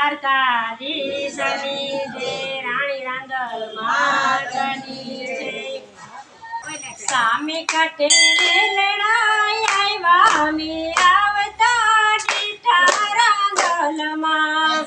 દ્વારકાધીશની જય રાણી રાંગલ માતની જય સામે કાટે લડાઈ આવ્યા આવતા દીઠા રાંગલમાં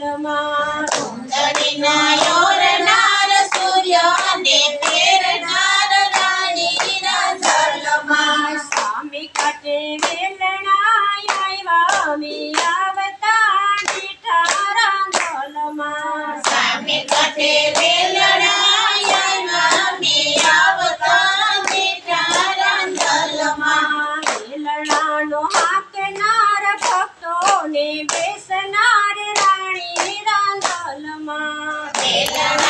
કુંડમાં કુંડળીના યોરનાર સૂર્ય અને ફેરનાર રાણીના જલમાં સ્વામી કાટે વેલણા આવ્યા Aleluia.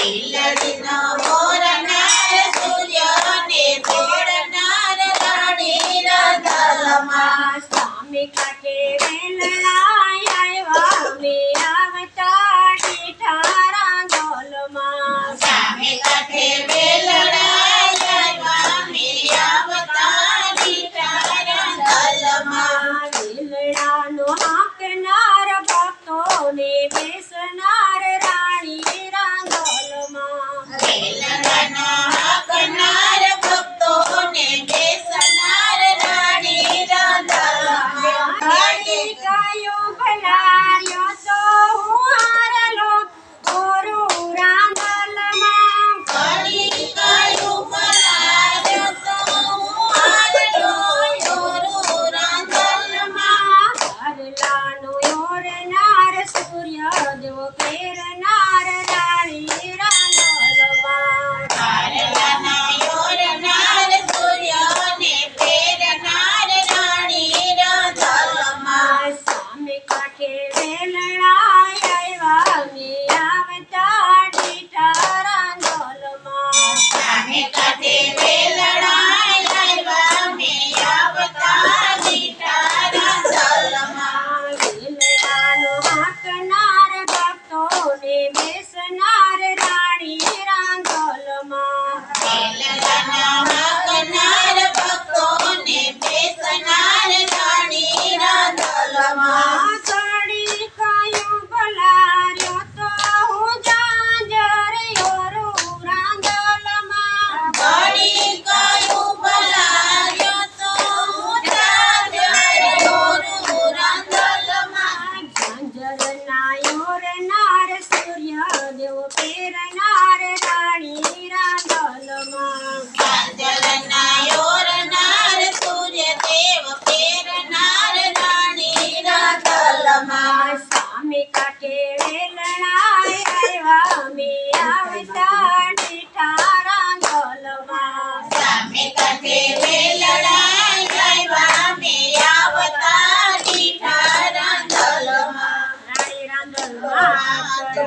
ಇಲ್ಲದಿನ આઠ સૂર્ય દેવો કેર નાર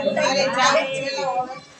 Cũng.